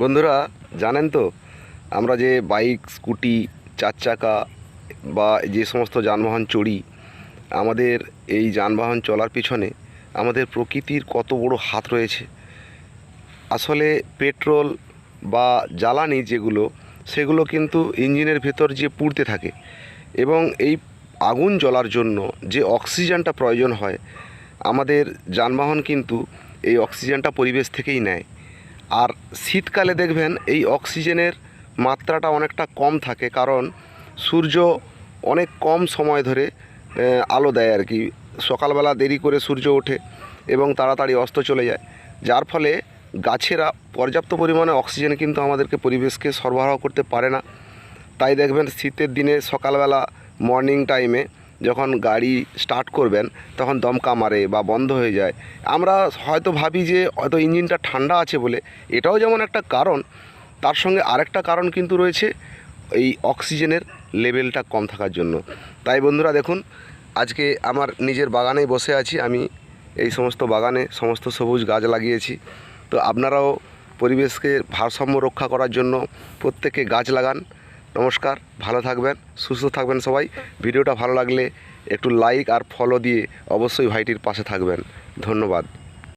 বন্ধুরা, জানেন তো, আমরা যে বাইক, স্কুটি চার চাকা বা যে সমস্ত যানবাহন চড়ি, আমাদের এই যানবাহন চলার পিছনে আমাদের প্রকৃতির কত বড় হাত রয়েছে। আসলে পেট্রোল বা জ্বালানি যেগুলো, সেগুলো কিন্তু ইঞ্জিনের ভেতর যে পুড়তে থাকে এবং এই আগুন জ্বলার জন্য যে অক্সিজেনটা প্রয়োজন হয়, আমাদের যানবাহন কিন্তু এই অক্সিজেনটা পরিবেশ থেকেই নেয়। আর শীতকালে দেখবেন এই অক্সিজেনের মাত্রাটা অনেকটা কম থাকে, কারণ সূর্য অনেক কম সময় ধরে আলো দেয় আর কি। সকালবেলা দেরি করে সূর্য ওঠে এবং তাড়াতাড়ি অস্ত চলে যায়। যার ফলে গাছেরা পর্যাপ্ত পরিমাণে অক্সিজেন কিন্তু আমাদেরকে পরিবেশকে সরবরাহ করতে পারে না। তাই দেখবেন শীতের দিনে সকালবেলা মর্নিং টাইমে যখন গাড়ি স্টার্ট করবেন, তখন দমকা মারে বা বন্ধ হয়ে যায়। আমরা হয়তো ভাবি যে, হয়তো ইঞ্জিনটা ঠান্ডা আছে বলে। এটাও যেমন একটা কারণ, তার সঙ্গে আরেকটা কারণ কিন্তু রয়েছে, এই অক্সিজেনের লেভেলটা কম থাকার জন্য। তাই বন্ধুরা দেখুন, আজকে আমার নিজের বাগানেই বসে আছি আমি। এই সমস্ত বাগানে সমস্ত সবুজ গাছ লাগিয়েছি। তো আপনারাও পরিবেশকে ভারসাম্য রক্ষা করার জন্য প্রত্যেকে গাছ লাগান। নমস্কার, ভালো থাকবেন, সুস্থ থাকবেন সবাই। ভিডিওটা ভালো লাগলে একটু লাইক আর ফলো দিয়ে অবশ্যই ভাইটির পাশে থাকবেন। ধন্যবাদ।